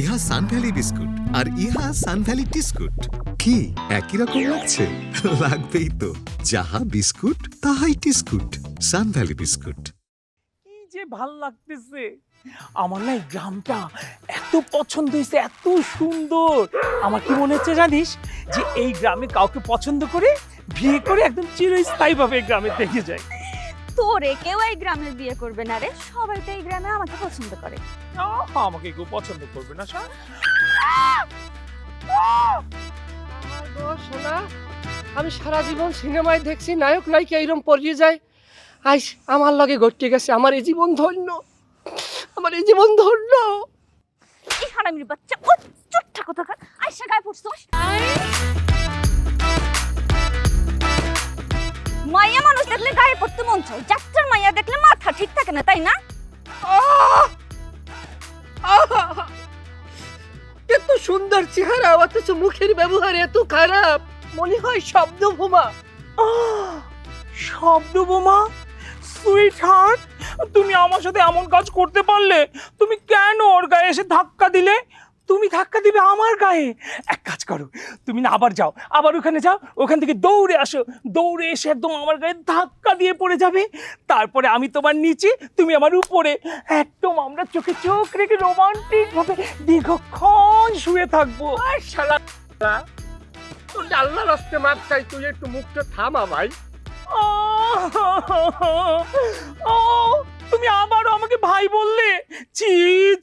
ইহা সানভ্যালি বিস্কুট আর ইহা সানভ্যালি টিস্কুট। কি? একই রকম লাগছে? লাগবেই তো। যাহা বিস্কুট তাহাই টিস্কুট। সানভ্যালি বিস্কুট। কি যে ভালো লাগতেছে। আমার না এই গ্রামটা এত পছন্দ হয়েছে এত সুন্দর। আমার কি মনে হচ্ছে জানিস? যে এই গ্রামে কাউকে পছন্দ করে বিয়ে করে একদম চিরস্থায়ীভাবে এই গ্রামে থেকে যায়। তোরে কেউ এই গ্রামে বিয়ে করবে না রে। সবাই তো এই গ্রামে আমাকে পছন্দ করে। আমাকে কেউ পছন্দ করবে না স্যার আমার গো আমি সারা জীবন সিনেমায় দেখছি নায়ক নায়িকা এরম পরিয়ে যায়। আইস আমার লগে ঘটতে গেছে আমার এই জীবন ধন্য। আমার এই জীবন ধন্য। এই হারামির বাচ্চা ও চুট্টা কোথাকার আইসা গায়ে পড়ছোস মাইয়া মানুষ দেখলে গায়ে পড়তে মন চায়। যাত্রার মাইয়া দেখলে মাথা ঠিক থাকে না, তাই না! এত সুন্দর চেহারা, অথচ মুখের ব্যবহার এত খারাপ। মনে হয় শব্দ বোমা শব্দ বোমা সুইট হার্ট? তুমি আমার সাথে এমন কাজ করতে পারলে? তুমি কেন ওর গায়ে এসে ধাক্কা দিলে? তুমি ধাক্কা দিবে আমার গায়ে। এক কাজ করো, তুমি না আবার যাও, আবার ওখানে যাও, ওখান থেকে দৌড়ে আসো। দৌড়ে এসে একদম আমার গায়ে ধাক্কা দিয়ে পড়ে যাবে। তারপরে আমি তোমার নিচে, তুমি আমার উপরে। একদম আমরা চোখে চোখ রেখে রোমান্টিক ভাবে দীর্ঘক্ষণ শুয়ে থাকব। শালা। তোর আল্লাহ রাস্তে মার চাই, তুই একটু মুখটা থামা ভাই। ও তুমি আবারও আমাকে ভাই বললে? ছি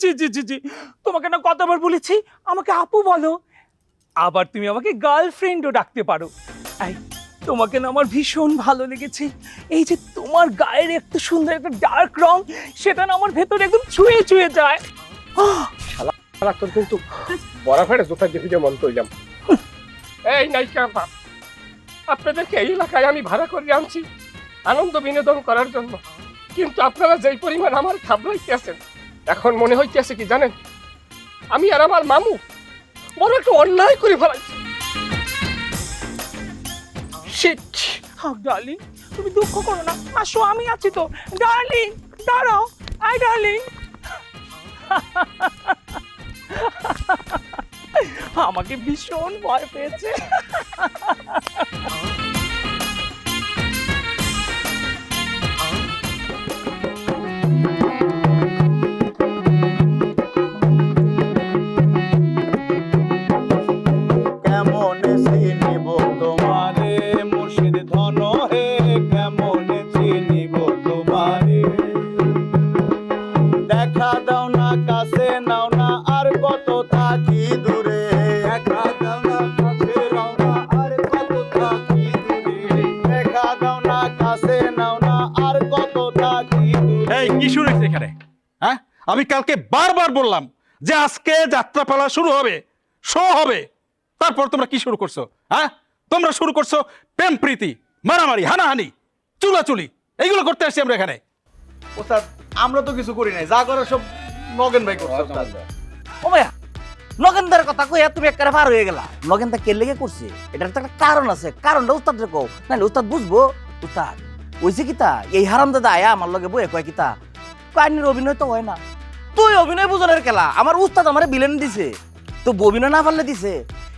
ছি ছি ছি ছি। তোমাকে না কতবার বলেছি? আমাকে আপু বলো। আবার তুমি আমাকে গার্লফ্রেন্ডও ডাকতে পারো। এই তোমাকে না আমার ভীষণ ভালো লেগেছে। এই যে তোমার গায়ের একটু সুন্দর একটা ডার্ক রং সেটা না আমার ভেতরে একদম ছুঁয়ে ছুঁয়ে যায়। শালা তোর কিন্তু বড় ফেড়ে জোতা দেখি যে মন তৈলাম। এই বাপ। আপনাদেরকে এই এলাকায় আমি ভাড়া করে আনছি, আনন্দ বিনোদন করার জন্য। কিন্তু আপনারা যেই পরিমাণ আমার খাবলাইতেছেন এখন মনে হইতেছে কি জানেন? আমি আর আমার মামু বড় একটু অন্যায় করে ফেলাইছি। ডার্লিং, তুমি দুঃখ করো না। আসো, আমি আছি তো। ডার্লিং, দাঁড়াও। আই ডার্লিং। আমাকে ভীষণ ভয় পেয়েছে। Oh. কি শুরু হয়েছে এখানে। হ্যাঁ? আমি কালকে বারবার বললাম যে আজকে যাত্রাপালা শুরু হবে শো হবে। তারপর তোমরা কি শুরু করছ? হ্যাঁ? তোমরা শুরু করছ প্রেম প্রীতি মারামারি হানাহানি চুলাচুলি। এইগুলো করতে আসছি আমরা এখানে। ওস্তাদ আমরা তো কিছু করি নাই। যা করার সব নগেন ভাই করছে ও ভাইয়া নগেনদার কথা কইয়া তুমি একবারে পার হয়ে গেলা। নগেনদা কে লেগে করছে? এটার তো একটা কারণ আছে। কারণটা উস্তাদ রে কও। নাহলে উস্তাদ বুঝব। উস্তাদ ওইছে কিতা এই হারাম দাদা আয়া আমার লগে বয়ে কয় কিতা কাহিনীর অভিনয় তো হয় না। তুই অভিনয় বুঝনের খেলা আমার উস্তাদ আমারে বিলেন দিছে, তো অভিনয় না পারলে দিছে।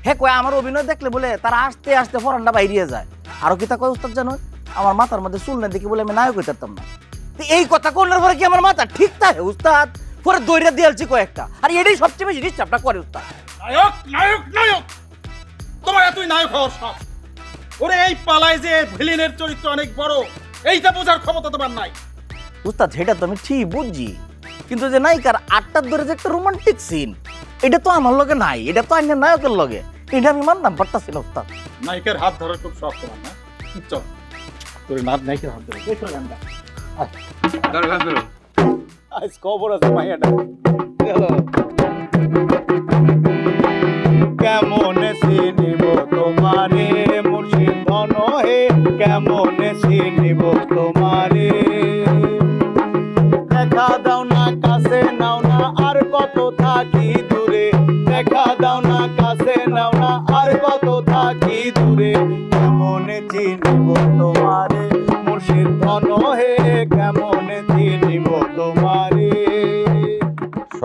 হে কয়, আমার অভিনয় দেখলে বলে তারা আস্তে আস্তে ফরানটা বাইরিয়ে যায়। আরও কিতা কয় উস্তাদ জানো? আমার মাথার মধ্যে চুল না দেখি বলে আমি নায়ক হইতাম না। তো এই কথা কোনের পরে কি আমার মাথা ঠিক থাকে উস্তাদ? পরে দৈরা দিয়ালছি কয়েকটা আর এটাই সবচেয়ে বেশি ডিস্টার্বটা করে উস্তাদ। নায়ক নায়ক নায়ক! তোমার এতই নায়ক হওয়ার শখ ওরে এই পালায় যে ভিলেনের চরিত্র অনেক বড়, এইটা বোঝার ক্ষমতা তোমার নাই। উস্তাদ সেটা তো আমি ঠিক বুঝছি। কিন্তু যে নায়িকার আটটার ধরে যে একটা রোমান্টিক সিন এটা তো আমার লগে নাই এটা তো আইনের নায়কের লগে। এটা আমি মানলাম পারতাছি না উস্তাদ। নায়িকার হাত ধরার খুব শখ তোমার না? চল? তোর নাথ নায়িকার হাত ধরে চল গানটা। আজ খবর আছে মাইয়াটা কেমন চিনিব তোমারে মুর্শিদ ধন হে কেমন চিনিব তোমারে?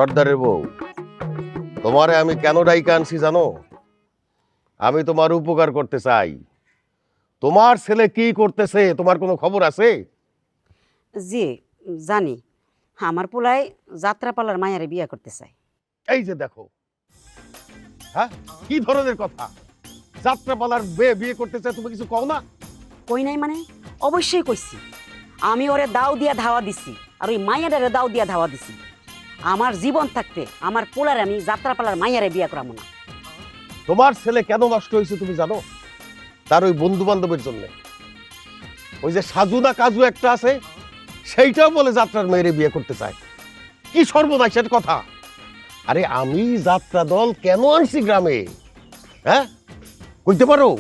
সর্দারের বউ। তোমারে আমি কেন ডাইকা আনছি জানো? আমি তোমার উপকার করতে চাই। তোমার ছেলে কি করতেছে তোমার কোনো খবর আছে? জি জানি। আমার পোলায় যাত্রাপালার মায়ারে বিয়ে করতে চাই এই যে দেখো। হ্যাঁ কি ধরনের কথা? যাত্রাপালার বিয়ে বিয়ে করতে চাই তুমি কিছু কও না? কই নাই মানে? অবশ্যই কইছি। আমি ওরে দাও দিয়া ধাওয়া দিছি আর ওই মাইয়ারে দাও দিয়া ধাওয়া দিছি। আমার জীবন থাকতে আমার পোলারে আমি যাত্রাপালার মাইয়ারে বিয়ে করাবো না। তোমার ছেলে কেন নষ্ট হয়েছে তুমি জানো? তার ওই বন্ধু বান্ধবের জন্য। ওই যে সাজু না কাজু একটা আছে, সেইটাও বলে যাত্রার মেয়েরে বিয়ে করতে চায়। কি সর্বনাশের কথা? আরে আমি যাত্রা দল কেন আনছি গ্রামে? হ্যাঁ? কইতে পারো?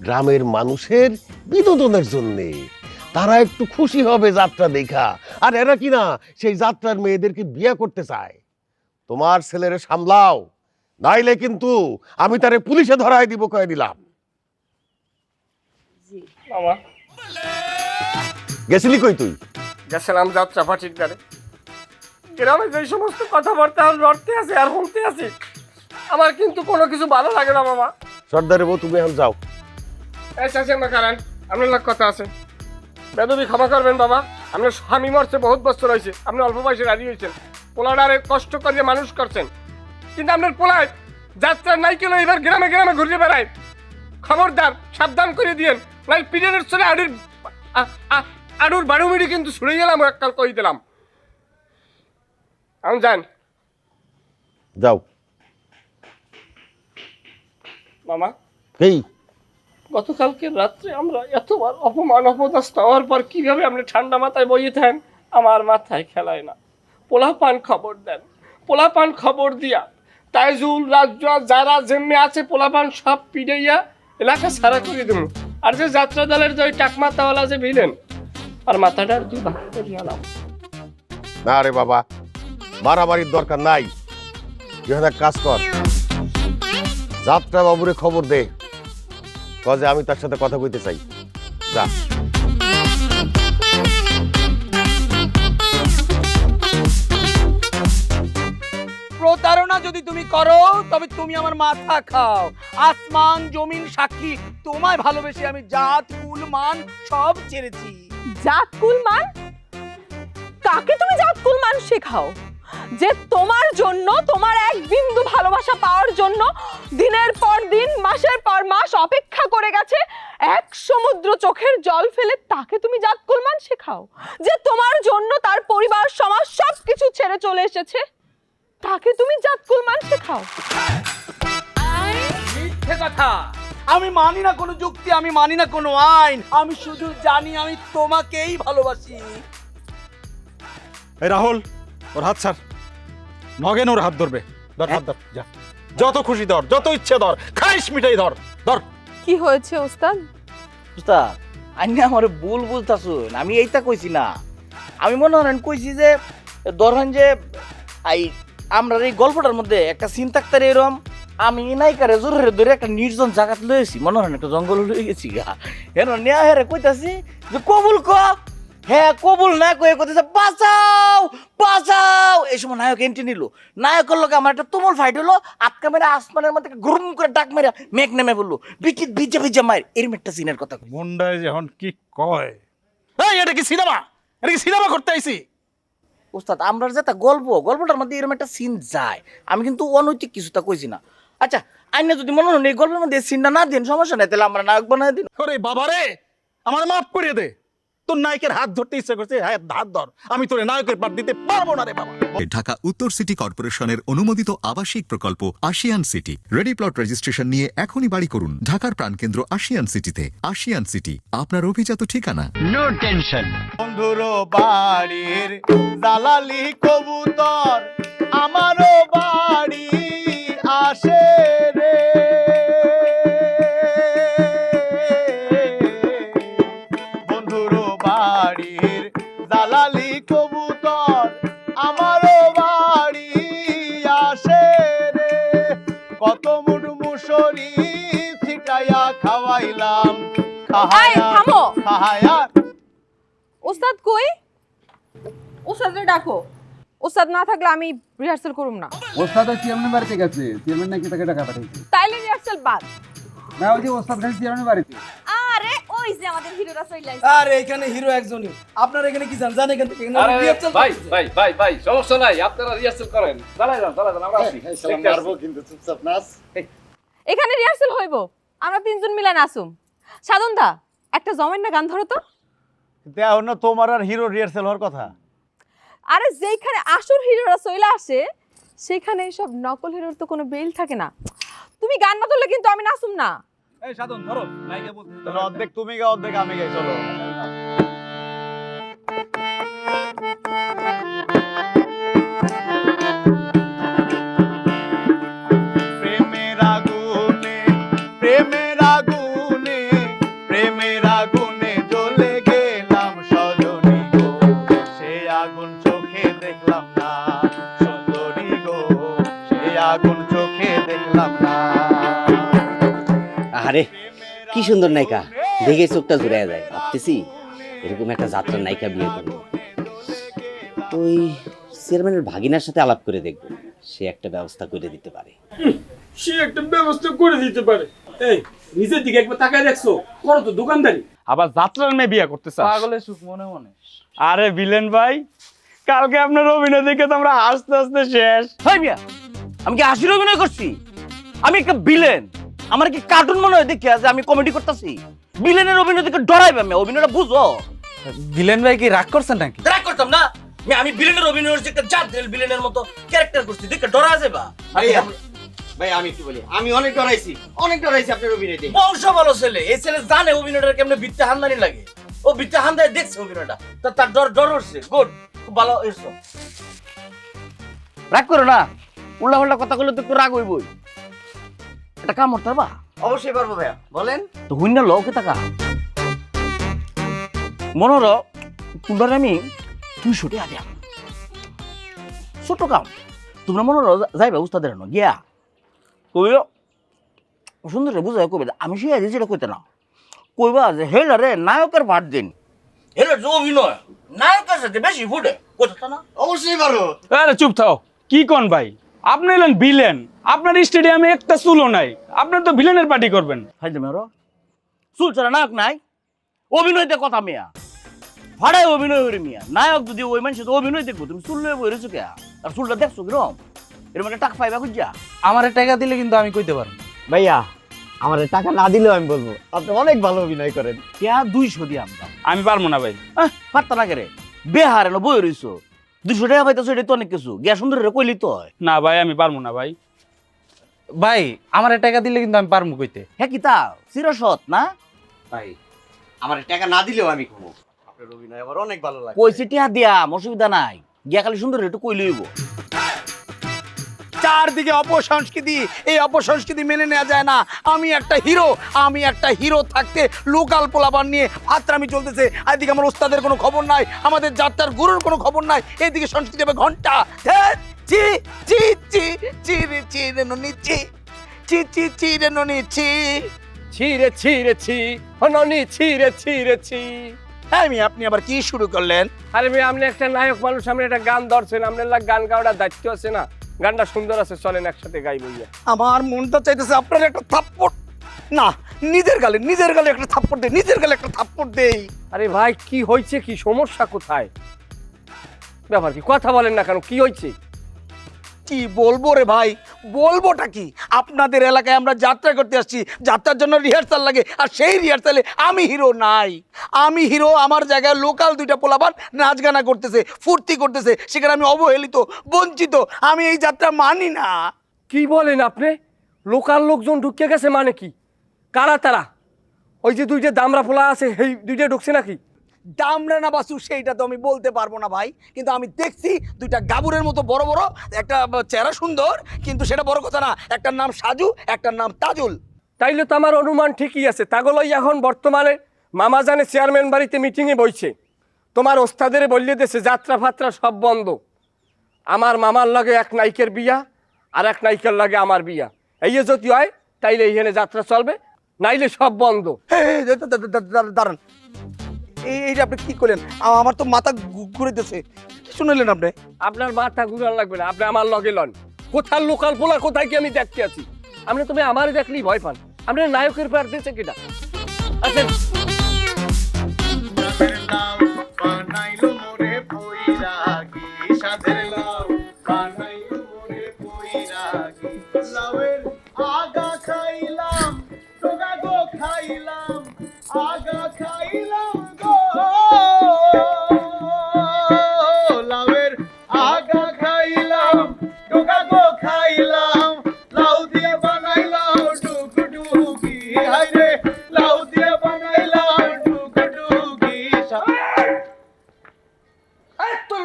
গ্রামের মানুষের বিনোদনের জন্যে। তারা একটু খুশি হবে যাত্রা দেখা। আর এরা কি না সেই যাত্রার মেয়েদেরকে বিয়ে করতে চায়। তোমার ছেলেরে সামলাও নাইলে কিন্তু আমি তারে পুলিশে ধরায় দিব কয়ে দিলাম। মামা। গেছিলি কই তুই? গেছিলাম যাত্রা পার্টির দ্বারে গ্রামে যে সমস্ত কথাবার্তা লড়তে আছি আর বলতে আছি আমার কিন্তু কোনো কিছু ভালো লাগে না মামা। সর্দারে বউ তুমি এখন যাও। এই চাচা না কারণ আপনার কথা আছে। বেদবি ক্ষমা করবেন বাবা। আপনার স্বামী মরছে বহুত বছর হয়েছে। আপনি অল্প বয়সে রাজি হয়েছেন। পোলাডারে কষ্ট করিয়ে মানুষ করছেন। কিন্তু আপনার পোলায় যাত্রা নাই কেন এবার গ্রামে গ্রামে ঘুরে বেড়ায়। খবরদার সাবধান করে দিয়েন। নাই পিরিয়ডের চলে আডুর আডুর বাড়ু মিড়ি কিন্তু ছুড়ে গেলাম এককাল কই দিলাম। আমি যান। যাও। মামা। এই গতকালকে রাত্রে আমরা এতবার অপমান, অপদস্থ হওয়ার পর কীভাবে আপনি ঠান্ডা মাথায় বইয়ে থাকেন? আমার মাথায় খেলায় না। পোলাপান খবর দেন। পোলাপান খবর দিয়া তাইজুল রাজ্য যারা যেমনি আছে, পোলাপান সব পিড়াইয়া এলাকা সারা করে দেবো। আর যে যাত্রা দলের যে টাকমাতাওয়ালা যে ভিলেন, আর মাথাটা আর দুই ভাগ করে গেলাম না রে বাবা, মারামারির দরকার নাই। তুই কাজ কর। যাত্রা বাবুরে খবর দে। কজে আমি তার সাথে কথা কইতে চাই। যা। প্রতারণা যদি তুমি করো তবে তুমি আমার মাথা খাও। আসমান জমিন সাক্ষী তোমায় ভালোবেসে আমি জাত কুল মান সব ছেড়েছি। জাতকুল মান? কাকে তুমি জাতকুল মান শেখাও? যে তোমার জন্য তোমার এক বিন্দু ভালোবাসা পাওয়ার জন্য দিনের পর দিন মাসের পর মাস অপেক্ষা করে গেছে। এক সমুদ্র চোখের জল ফেলে তাকে তুমি জাত মান শেখাও যে তোমার জন্য তার পরিবার সমাজ সব কিছু ছেড়ে চলে এসেছে। তাকে তুমি জাত মান শেখাও। মিথ্যে কথা। আমি মানি না কোনো যুক্তি আমি মানি না কোনো আইন। আমি শুধু জানি আমি তোমাকেই ভালোবাসি। এই রাহুল ওর হাত ছাড়। নগেন ওর হাত ধরবে। ধর হাত ধর যা। যত খুশি ধর যত ইচ্ছে ধর খাইস মিঠাই ধর ধর। কি হয়েছে ওস্তাদ? উস্তাদ আইনি আমার ভুল বুঝতাছুন আমি এইটা কইছি না। আমি মনে করেন কইছি যে ধরেন যে আই আমরা এই গল্পটার মধ্যে একটা সিন থাকতারে এরম। আমি নায়িকারে জোরে ধরে একটা নির্জন জায়গাত লয়েছি মনে হয় একটা জঙ্গল লয়ে গেছি গা। হেন নেয়া হেরে কইতাছি যে কবুল ক হ্যাঁ কবুল না কয়ে কইতেছে বাঁচাও বাঁচাও। এই সময় নায়ক এন্ট্রি নিল। নায়কের লোক আমার একটা তুমুল ফাইট হলো। আটকা মেরে আসমানের মধ্যে ঘুরুম করে ডাক মেরে মেঘ নেমে বলল বিকিত ভিজে ভিজে মায়ের। এরম একটা সিনের কথা। কই। মুন্ডায় যখন কি কয়? এই এটা কি সিনেমা? এটা কি সিনেমা করতে আইছি? ওস্তাদ আমরা যে একটা গল্প গল্পটার মধ্যে এরকম একটা সিন যায়। আমি কিন্তু অনৈতিক কিছুটা কইছি না। আচ্ছা আইনে যদি মনে হন এই গল্পের মধ্যে সিনটা না দিন সমস্যা নেই তাহলে আমরা নায়ক বানাই দিন। ওরে বাবা রে আমার মাফ করে দে। তোর নায়কের হাত ধরতে ইচ্ছে করছে। হ্যাঁ হাত ধর। আমি তোরে নায়কের পাঠ দিতে পারব না রে বাবা। ঢাকা উত্তর সিটি কর্পোরেশনের অনুমোদিত আবাসিক প্রকল্প Ashiyan city. Ready plot registration নিয়ে এখনই বাড়ি করুন। ঢাকার প্রাণকেন্দ্র আশিয়ান সিটিতে। আশিয়ান সিটি আপনার অভিজাত ঠিকানা। বন্ধুর বাড়ির জালালি কবুতর আমারও খাহায়া থামো। খাহায়া ওস্তাদ কই? ওস্তাদরে ডাকো। ওস্তাদ না থাকলে আমি রিহার্সাল করুম না। ওস্তাদ চেয়ারম্যান বাড়িতে গেছে। চেয়ারম্যান নাকি তাকে টাকা পাঠাইছে। তাইলে রিহার্সাল বাদ। না ওই যে ওস্তাদ গেছে চেয়ারম্যান বাড়িতে। আরে ওই যে আমাদের হিরোরা চলে আসছে। আরে এখানে হিরো একজনই। আপনার এখানে কি জান জান এখান থেকে। আরে ভাই ভাই ভাই ভাই সমস্যা নাই। আপনারা রিহার্সাল করেন। চালাই যান চালাই যান আমরা আছি কিন্তু চুপচাপ নাচ। এখানে রিহার্সাল হইব। আমরা তিনজন মিলে নাচুম। সাধন দা একটা জমেন না গান ধরো তো। দেও না তোমার আর হিরো রিহার্সেল হওয়ার কথা। আরে যেইখানে আসল হিরোরা চলে আসে সেখানে সব নকল হিরোর তো কোনো বেল থাকে না। তুমি গান না ধরলে কিন্তু আমি নাচুম না। এই সাধন ধরো নাইকা বলতে তাহলে অর্ধেক তুমি গাও অর্ধেক আমি গাই চলো। আরে কি সুন্দর নায়িকা। দেখে চোখটা জুড়ে যায় ভাবতেছি এরকম একটা যাত্রার নায়িকা বিয়ে করব। ওই চেয়ারম্যানের ভাগিনার সাথে আলাপ করে দেখব সে একটা ব্যবস্থা করে দিতে পারে। সে একটা ব্যবস্থা করে দিতে পারে। এই নিজের দিকে একবার তাকায় দেখছ? করো তো দোকানদারি। আবার যাত্রার মেয়ে বিয়ে করতে চাস? পাগলের সুখ মনে মনে। আরে ভিলেন ভাই কালকে আপনার অভিনয় দেখে তো আমরা হাসতে হাসতে শেষ। হয় মিয়া আমি কি হাসির অভিনয় করছি? আমি একটা বিলেন আমার কি কার্টুন মনে হয় দেখি যে আমি কমেডি করতেছি? বিলেনের অভিনয় দেখে ডরাইবে আমি অভিনয়টা বুঝো? ভিলেন ভাই কি রাগ করছেন নাকি? রাগ করতাম না। আমি- আমি বিলেনের অভিনয় করছি একটা জাদ্রেল বিলেনের মতো ক্যারেক্টার করছি দেখে ডরা যাবে ভাই আমি একটু বলি আমি অনেক ডরাইছি অনেক ডরাইছি আপনার অভিনয়তে বংশ ভালো ছেলে এই ছেলে জানে অভিনয়টা কেমনে বিত্তে হান্দানি লাগে। ও হান্দায় দেখছে অভিনয়টা তা তার ডর ডর হচ্ছে গুড খুব ভালো এসো রাগ করো না উল্টা পাল্টা কথা বলে তো একটু রাগ হইবই। এটা কাম করতে পারবা অবশ্যই পারব ভাইয়া বলেন। তো হুইন না লোকে টাকা মনে হলো তোমরা আমি দুইশো টাকা দিয়া। ছোট কাম। তোমরা মনে হলো যাইবা উস্তাদের গিয়া। কইল সুন্দর বুঝাই কইবে আমি সে আজ যেটা কইতে না। কইবা যে হেলা রে নায়কের ভাট দিন। হেলার যে অভিনয়। নায়কের সাথে বেশি ফুটে। কথা না? অবশ্যই পারব। আরে চুপ থাও। কি কন ভাই? আপনি এলেন ভিলেন আপনার স্টেডিয়ামে একটা চুলও নাই। আপনি তো ভিলেনের পার্টি করবেন। মেরো। চুল ছাড়া নায়ক নাই। অভিনয়তে কথা মিয়া। ভাড়ায় অভিনয় করে মিয়া। নায়ক যদি ওই মানুষ অভিনয় দেখব তুমি চুল লয়ে বইরেছো কে আর চুলটা দেখছ কিরম? এরকম একটা টাকা পাইবা খুঁজা। আমার টাকা দিলে কিন্তু আমি কইতে পারব। ভাইয়া আমার টাকা না দিলেও আমি বলব আপনি অনেক ভালো অভিনয় করেন। কেয়া দুইশো দিয়ে আমরা। আমি পারব না ভাই। পারতা না কেরে। বেহারে না বই রইছো। দুইশো টাকা পাইতেছো এটা তো অনেক কিছু। গিয়া সুন্দর কইলি তো হয়। না ভাই আমি পারব না ভাই। ভাই আমার টাকা দিলে কিন্তু আমি পারব কইতে। হ্যাঁ কি তা? চিরসৎ না? ভাই আমার টাকা না দিলেও আমি খাব আপনার অভিনয় আমার অনেক ভালো লাগে কইছি টিয়া দিয়া অসুবিধা নাই। গিয়া খালি সুন্দর একটু কইলে হইব। চারদিকে অপসংস্কৃতি এই অপসংস্কৃতি মেনে নেওয়া যায় না। আমি একটা হিরো আমি একটা হিরো থাকতে লোকাল পোলাবার নিয়ে আত্রামি চলতেছে। এদিকে আমার ওস্তাদের কোনো খবর নাই আমাদের যাত্রার গুরুর কোনো খবর নাই। এদিকে সংস্কৃতি হবে ঘণ্টা। চি চি চি চি রে চি রে ননি চি চি চি চি রে চি ছিঁড়ে ছিঁড়ে হননি হ্যাঁ আমি আপনি আবার কি শুরু করলেন? আরে আপনি একটা নায়ক মানুষ আপনি একটা গান ধরছেন আপনার গান গাওয়ার দায়িত্ব আছে না? গানটা সুন্দর আছে চলেন একসাথে গাই বইয়া। আমার মনটা চাইতেছে আপনার একটা থাপ্পড়। না নিজের গালে নিজের গালে একটা থাপ্পট দেই নিজের গালে একটা থাপ্পড় দেই। আরে ভাই কি হয়েছে কি? সমস্যা কোথায়? ব্যাপার কি? কথা বলেন না কেন কি হয়েছে? কি বলব রে ভাই? বলবোটা কি? আপনাদের এলাকায় আমরা যাত্রা করতে আসছি। যাত্রার জন্য রিহার্সাল লাগে, আর সেই রিহার্সালে আমি হিরো নাই। আমি হিরো আমার জায়গায় লোকাল দুইটা পোলাপান নাচ গানা করতেছে, ফুর্তি করতেছে, সেখানে আমি অবহেলিত, বঞ্চিত। আমি এই যাত্রা মানি না। কি বলেন আপনি? লোকাল লোকজন ঢুকে গেছে মানে কি? কারা তারা? ওই যে দুইটা দামরা ফোলা আছে, সেই দুইটা ঢুকছে নাকি? দামরা না বাসু সেইটা তো আমি বলতে পারব না ভাই। কিন্তু আমি দেখছি দুইটা গাবুরের মতো বড় বড় একটা চেহারা সুন্দর কিন্তু সেটা বড় কথা না একটার নাম সাজু একটার নাম তাজুল। তাইলে তো আমার অনুমান ঠিকই আছে। তাগলই এখন বর্তমানে মামা জানে চেয়ারম্যান বাড়িতে মিটিংয়ে বইছে। তোমার ওস্তাদের বললে দেশে যাত্রা ফাত্রা সব বন্ধ। আমার মামার লাগে এক নাইকের বিয়া আর এক নাইকের লাগে আমার বিয়া। এই যদি হয় তাইলে এইখানে যাত্রা চলবে নাইলে সব বন্ধ। দাঁড়ান। এই আপনি কি করলেন? আমার তো মাথা ঘু- ঘুরাইতেছে। কি শুনলেন আপনি? আপনার মাথা ঘুরার লাগবে না আপনি আমার লগে লন। কোথার লোকাল পোলা কোথায় কি আমি দেখতে আছি? আপনি তুমি আমার দেখলেই ভয় পান। আপনার নায়কের পার দিয়েছে কিনা? আচ্ছা। বানাইলো মোরে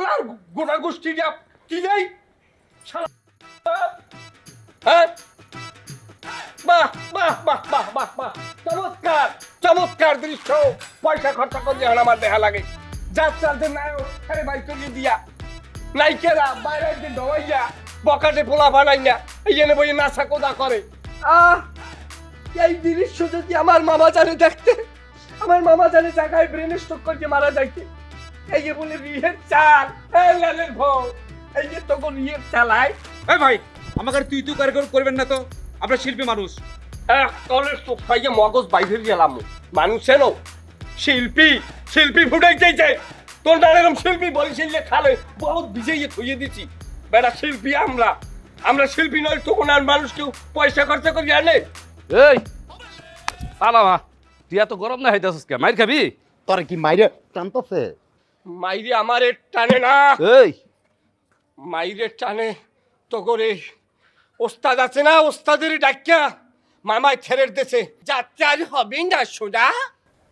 লাল গোটা গোষ্ঠী যা কি শালা। হ্যাঁ? বাহ বাহ বাহ চমৎকার চমৎকার দৃশ্য। পয়সা খরচা করলে আমার দেখা লাগে। নায়ক আরে দিয়া নাইকেরা, বাইরে যে ডবাইয়া বকাটে পোলা বানাই না এই জন্য বই নাচা কোদা করে? আহ! এই দৃশ্য যদি আমার মামা জানে দেখতে, আমার মামা জানে জায়গায় ব্রেন স্ট্রোক করকে মারা যাইতে। এই যে বলে রিহের চাল এই লালের ভোগ এই যে তখন রিহের চালায় এই ভাই আমাকে তুই তুই করে করবেন না তো আমরা শিল্পী মানুষ। এক কলের চোখ পাইয়ে মগজ বাইরে গেলাম। মানুষের শিল্পী শিল্পী ফুটাই চাইছে তোর নানারম শিল্পী বলি সেই যে খালে বহুত ভিজাইয়ে থইয়ে দিছি। বেটা শিল্পী আমরা। আমরা শিল্পী নয় তখন আর মানুষ কেউ পয়সা খরচা করি আনে এই পালামা তুই এত গরম না হইতেছিস কে? মাইর খাবি? তোর কি মাইরে টানতেছে? মাইরে আমারে টানে না। এই। মাইরে টানে তো করে। ওস্তাদ আছে না ওস্তাদের ডাক্কা মামায় ছেড়ে দেছে যাত্রার হবে না সোনা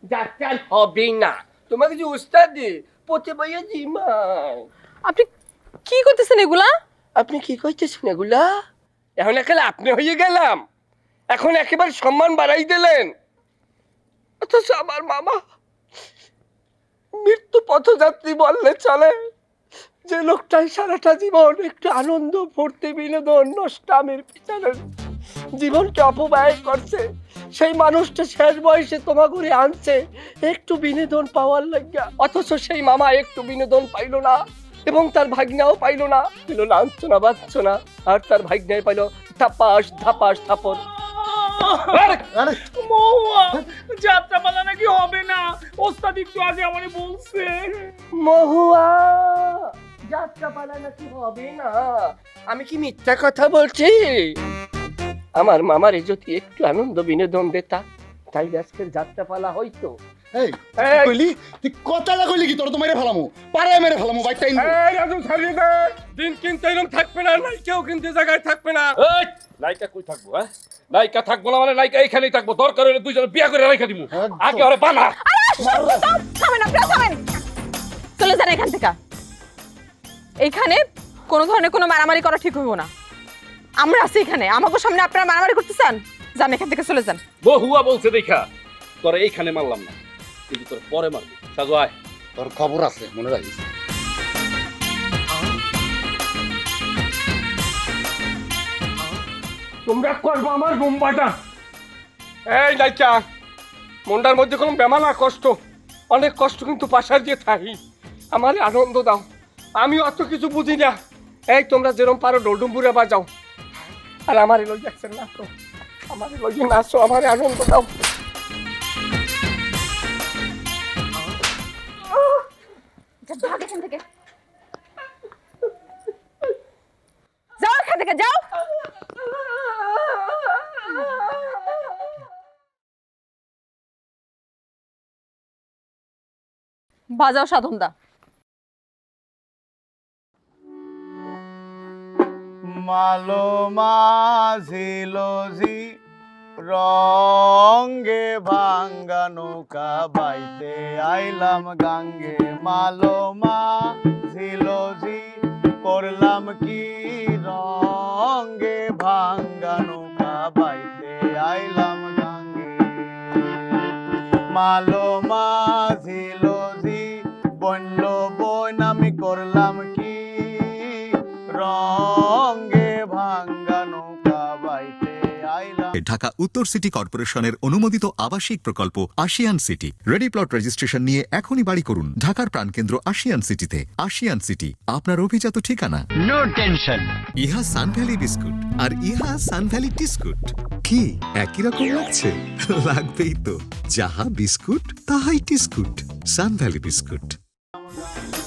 যাত্রার হবে না। তোমাকে যে ওস্তাদ দে পথে বইয়া জিমাই আপনি কি করতেছেন এগুলা? আপনি কি কইতেছেন এগুলা? এখন একেবারে আপনি হয়ে গেলাম। এখন একেবারে সম্মান বাড়াই দিলেন। অথচ আমার মামা মৃত্যু পথযাত্রী বললে চলে। যে লোকটাই সারাটা জীবন একটু আনন্দ, ফুর্তি, বিনোদন, নষ্টামের পিছনে জীবনকে অপব্যয় করছে, সেই মানুষটা শেষ বয়সে তোমা করে আনছে একটু বিনোদন পাওয়ার লাগিয়া অথচ সেই মামা একটু বিনোদন পাইলো না এবং তার ভাগ্নাও পাইলো না। পেল লাঞ্ছনা বাঞ্ছনা, আর তার ভাগ্নায় পাইলো ধাপাস ধাপাস মহুয়া যাত্রাপালা নাকি হবে না? ওস্তাদ একটু আগে আমারে বলছে। মহুয়া যাত্রা পালা নাকি হবে না? আমি কি মিথ্যা কথা বলছি? আমার মামারে যদি একটু আনন্দ বিনোদন দেতা তাই আজকের যাত্রা পালা হইতো। এই এই, কইলি? তুই কথাটা কইলি কি? তোর তো মেরে ফেলামু। পারে মেরে ফেলামু বাইকটা এই, রাজু ছাড়িয়ে দে। দিন কিন্তু এরকম থাকবে না নাইকেও কিন্তু জায়গায় থাকবে না। এই লাইকা কই থাকব হ্যাঁ? লাইকা থাকব না মানে লাইকা এইখানেই থাকব। দরকার হলে দুইজন বিয়া করে রেখে দিমু। আগে ওরে বানা। থামেন আপনারা থামেন। চলে যান এখান থেকে। এইখানে কোনো ধরনের কোনো মারামারি করা ঠিক হইব না। আমরা আছি এখানে। আমাকে সামনে আপনারা মারামারি করতে চান যান এখান থেকে চলে যান। বহুয়া বলছে দেখা তোরে এইখানে মারলাম না। কিন্তু তোর পরে মারবো। সাজু আয়। তোর খবর আছে মনে রাখিস? তোমরা করব আমার বোম্বাটা। এই লাইকা মনটার মধ্যে কোনো বেমালা কষ্ট। অনেক কষ্ট কিন্তু পাশার দিয়ে থাকি। আমার আনন্দ দাও। আমি অত কিছু বুঝি না। এই তোমরা যেরকম পারো ডোডুম্বুরে বাজাও। আর আমার লই যাচ্ছেন না তো। আমার লই নাচো আমার আনন্দ দাও। ভাগ এখান থেকে যাও এখান থেকে যাও বাজাও সাধনদা। মালো মাঝিল জি রঙ্গে ভাঙ্গা নৌকা বাইতে আইলাম গাঙ্গে। মালো মাঝিল জি করলাম কি? রঙ্গে ভাঙ্গা নৌকা বাইতে আইলাম গাঙ্গে। মালো জি বনল বন আমি করলাম কি? রঙ্গে ভাঙ্গা নৌকা বাইতে আইলাম। ঢাকা উত্তর সিটি কর্পোরেশনের অনুমোদিত আবাসিক প্রকল্প Ashiyan city. Ready plot registration নিয়ে এখনই বাড়ি করুন। ঢাকার প্রাণকেন্দ্র আশিয়ান সিটিতে। আশিয়ান সিটি আপনার অভিজাত ঠিকানা। নো টেনশন ইহা সানভ্যালি বিস্কুট আর ইহা সানভ্যালি টিস্কুট। কি একই রকম লাগছে? লাগবেই তো। যাহা বিস্কুট তাহাই টিস্কুট। সানভ্যালি বিস্কুট। Bye.